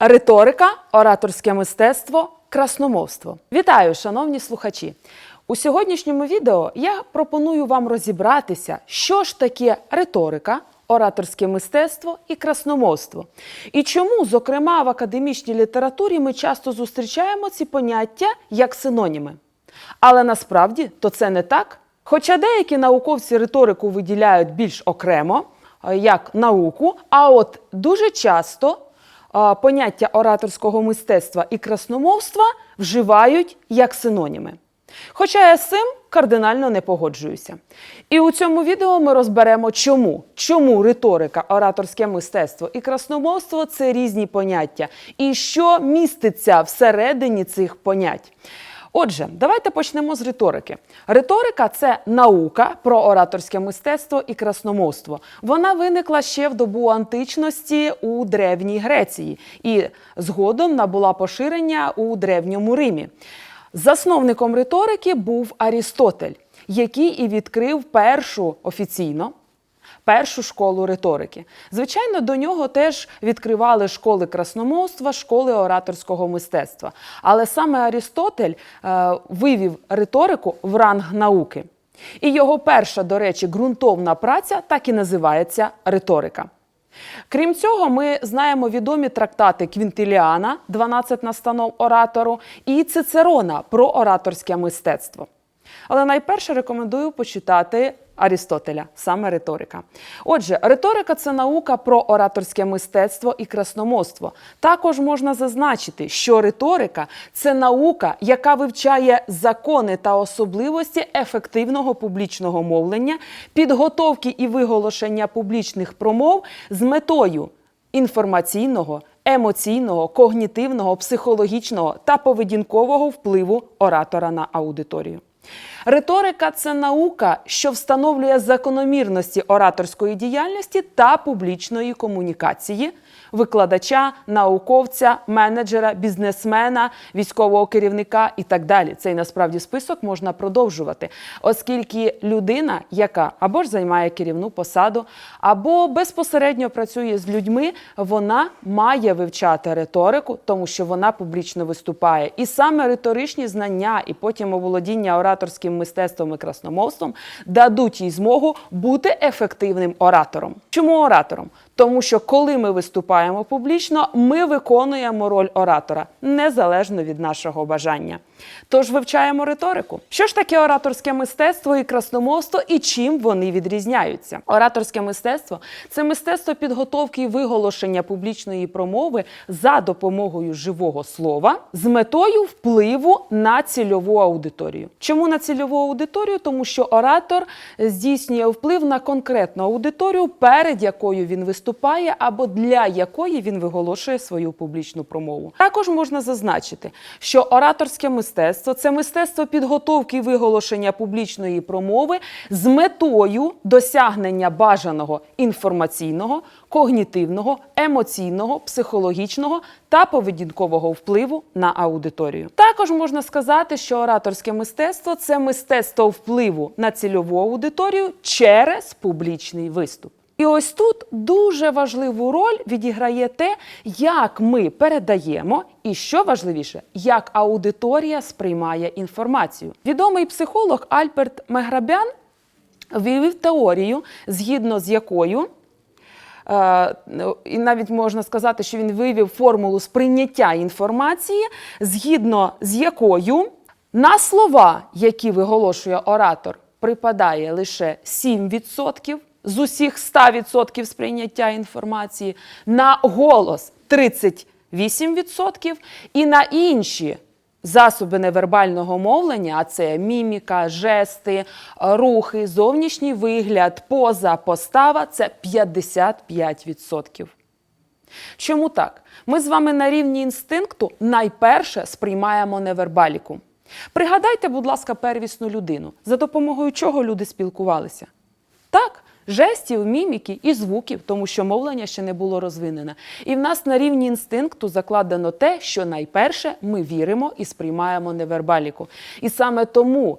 Риторика, ораторське мистецтво, красномовство. Вітаю, шановні слухачі! У сьогоднішньому відео я пропоную вам розібратися, що ж таке риторика, ораторське мистецтво і красномовство. І чому, зокрема, в академічній літературі ми часто зустрічаємо ці поняття як синоніми. Але насправді то це не так. Хоча деякі науковці риторику виділяють більш окремо, як науку, а от дуже часто поняття ораторського мистецтва і красномовства вживають як синоніми. Хоча я з цим кардинально не погоджуюся. І у цьому відео ми розберемо, чому. Чому риторика, ораторське мистецтво і красномовство це різні поняття, і що міститься всередині цих понять. Отже, давайте почнемо з риторики. Риторика це наука про ораторське мистецтво і красномовство. Вона виникла ще в добу античності у Древній Греції і згодом набула поширення у Древньому Римі. Засновником риторики був Арістотель, який і відкрив першу офіційно першу школу риторики. Звичайно, до нього теж відкривали школи красномовства, школи ораторського мистецтва. Але саме Арістотель е, вивів риторику в ранг науки. І його перша, до речі, ґрунтовна праця так і називається риторика. Крім цього, ми знаємо відомі трактати Квінтиліана, 12 настанов оратору, і Цицерона про ораторське мистецтво. Але найперше рекомендую почитати Арістотеля, саме риторика. Отже, риторика це наука про ораторське мистецтво і красномовство. Також можна зазначити, що риторика це наука, яка вивчає закони та особливості ефективного публічного мовлення, підготовки і виголошення публічних промов з метою інформаційного, емоційного, когнітивного, психологічного та поведінкового впливу оратора на аудиторію. Риторика це наука, що встановлює закономірності ораторської діяльності та публічної комунікації викладача, науковця, менеджера, бізнесмена, військового керівника і так далі. Цей насправді список можна продовжувати, оскільки людина, яка або ж займає керівну посаду, або безпосередньо працює з людьми, вона має вивчати риторику, тому що вона публічно виступає. І саме риторичні знання, і потім оволодіння ораторським мистецтвом і красномовством дадуть їй змогу бути ефективним оратором. Чому оратором? Тому що коли ми виступаємо публічно, ми виконуємо роль оратора незалежно від нашого бажання. Тож вивчаємо риторику. Що ж таке ораторське мистецтво і красномовство, і чим вони відрізняються? Ораторське мистецтво це мистецтво підготовки і виголошення публічної промови за допомогою живого слова з метою впливу на цільову аудиторію. Чому на цільову аудиторію? Тому що оратор здійснює вплив на конкретну аудиторію, перед якою він виступає, або для якої він виголошує свою публічну промову. Також можна зазначити, що ораторське мистецтво це мистецтво підготовки виголошення публічної промови з метою досягнення бажаного інформаційного, когнітивного, емоційного, психологічного та поведінкового впливу на аудиторію. Також можна сказати, що ораторське мистецтво це мистецтво впливу на цільову аудиторію через публічний виступ. І ось тут дуже важливу роль відіграє те, як ми передаємо, і що важливіше, як аудиторія сприймає інформацію. Відомий психолог Альберт Меграбян вивів теорію, згідно з якою. е, І навіть можна сказати, що він вивів формулу сприйняття інформації, згідно з якою на слова, які виголошує оратор, припадає лише 7% з усіх 100% сприйняття інформації, на голос 38% і на інші засоби невербального мовлення, а це міміка, жести, рухи, зовнішній вигляд, поза, постава це 55%. Чому так? Ми з вами на рівні інстинкту найперше сприймаємо невербаліку. Пригадайте, будь ласка, первісну людину, за допомогою чого люди спілкувалися. Так, жестів, міміки і звуків, тому що мовлення ще не було розвинене. І в нас на рівні інстинкту закладено те, що найперше ми віримо і сприймаємо невербаліку. І саме тому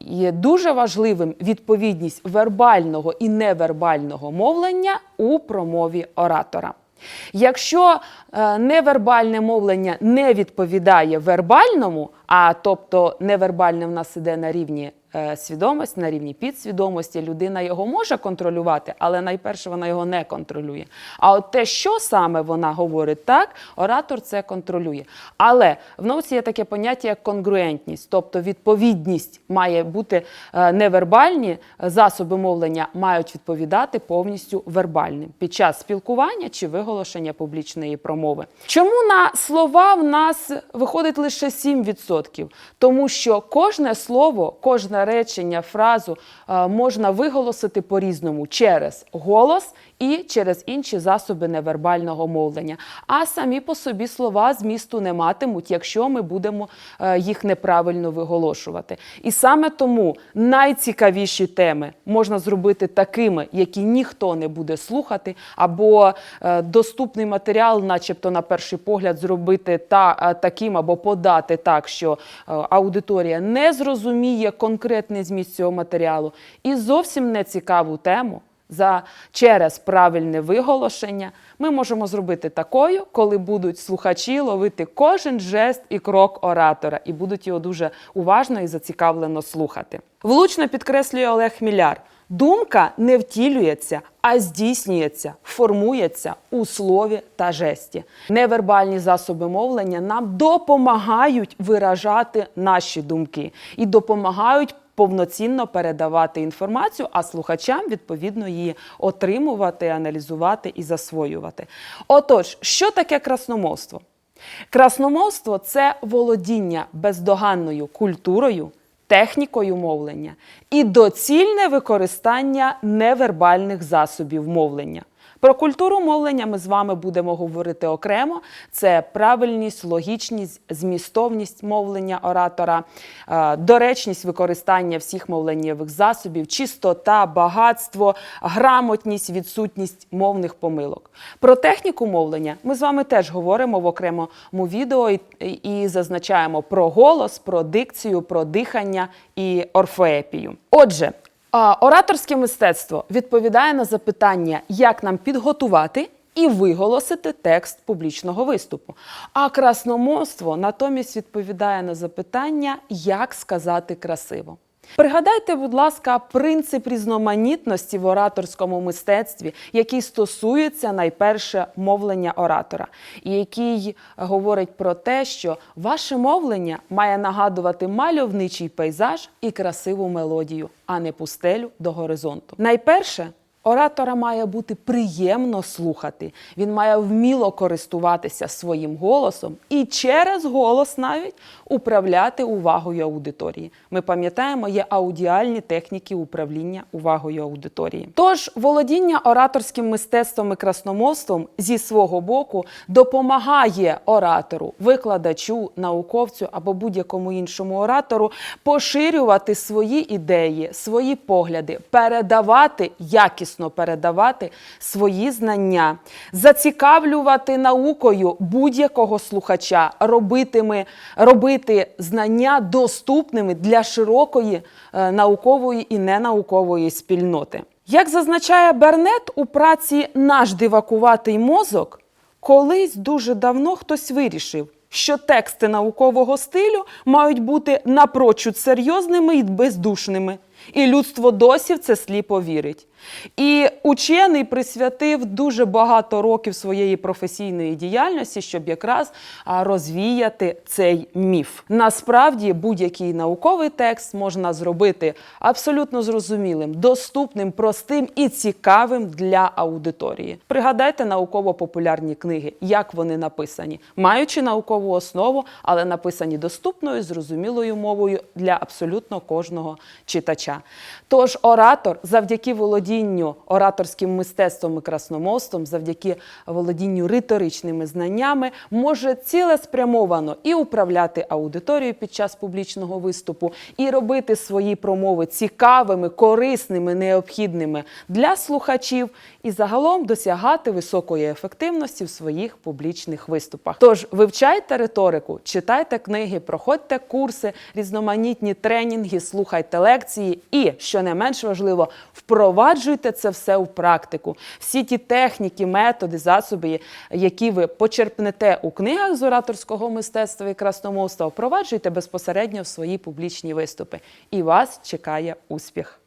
є дуже важливим відповідність вербального і невербального мовлення у промові оратора. Якщо е, невербальне мовлення не відповідає вербальному, а тобто невербальне в нас іде на рівні е, свідомості, на рівні підсвідомості, людина його може контролювати, але найперше вона його не контролює. А от те, що саме вона говорить так, оратор це контролює. Але в науці є таке поняття як конгруентність, тобто відповідність має бути е, невербальні засоби мовлення мають відповідати повністю вербальним під час спілкування чи виголошення публічної промови. Чому на слова в нас виходить лише 7%? Тому що кожне слово, кожне речення, фразу е, можна виголосити по-різному через голос і через інші засоби невербального мовлення. А самі по собі слова змісту не матимуть, якщо ми будемо е, їх неправильно виголошувати. І саме тому найцікавіші теми можна зробити такими, які ніхто не буде слухати, або е, доступний матеріал, начебто на перший погляд, зробити та е, таким або подати так, що аудиторія не зрозуміє конкретний зміст цього матеріалу, і зовсім не цікаву тему за через правильне виголошення ми можемо зробити такою, коли будуть слухачі ловити кожен жест і крок оратора, і будуть його дуже уважно і зацікавлено слухати. Влучно підкреслює Олег Міляр. Думка не втілюється, а здійснюється, формується у слові та жесті. Невербальні засоби мовлення нам допомагають виражати наші думки і допомагають повноцінно передавати інформацію, а слухачам відповідно її отримувати, аналізувати і засвоювати. Отож, що таке красномовство? Красномовство це володіння бездоганною культурою, технікою мовлення і доцільне використання невербальних засобів мовлення. Про культуру мовлення ми з вами будемо говорити окремо. Це правильність, логічність, змістовність мовлення оратора, е, доречність використання всіх мовленнєвих засобів, чистота, багатство, грамотність, відсутність мовних помилок. Про техніку мовлення ми з вами теж говоримо в окремому відео і, зазначаємо про голос, про дикцію, про дихання і орфоепію. Отже, Ораторське мистецтво відповідає на запитання, як нам підготувати і виголосити текст публічного виступу. А красномовство натомість відповідає на запитання, як сказати красиво. Пригадайте, будь ласка, принцип різноманітності в ораторському мистецтві, який стосується найперше мовлення оратора, і який говорить про те, що ваше мовлення має нагадувати мальовничий пейзаж і красиву мелодію, а не пустелю до горизонту. Найперше. Оратора має бути приємно слухати. Він має вміло користуватися своїм голосом і через голос навіть управляти увагою аудиторії. Ми пам'ятаємо, є аудіальні техніки управління увагою аудиторії. Тож володіння ораторським мистецтвом і красномовством зі свого боку допомагає оратору, викладачу, науковцю або будь-якому іншому оратору поширювати свої ідеї, свої погляди, передавати якісно передавати свої знання, зацікавлювати наукою будь-якого слухача, робитиме, робити знання доступними для широкої е, наукової і ненаукової спільноти. Як зазначає Бернет у праці Наш дивакуватий мозок, колись дуже давно хтось вирішив. Що тексти наукового стилю мають бути напрочуд серйозними і бездушними, і людство досі в це сліпо вірить. І учений присвятив дуже багато років своєї професійної діяльності, щоб якраз розвіяти цей міф. Насправді будь-який науковий текст можна зробити абсолютно зрозумілим, доступним, простим і цікавим для аудиторії. Пригадайте науково-популярні книги, як вони написані, маючи наукову основу, але написані доступною, зрозумілою мовою для абсолютно кожного читача. Тож оратор завдяки володінню ораторським мистецтвом і красномовством, завдяки володінню риторичними знаннями, може цілеспрямовано і управляти аудиторією під час публічного виступу, і робити свої промови цікавими, корисними, необхідними для слухачів, і загалом досягати високої ефективності в своїх публічних виступах. Тож вивчайте риторику, читайте книги, проходьте курси, різноманітні тренінги, слухайте лекції. І, що не менш важливо, впроваджуйте це все у практику. Всі ті техніки, методи, засоби, які ви почерпнете у книгах з ораторського мистецтва і красномовства, впроваджуйте безпосередньо в свої публічні виступи. І вас чекає успіх.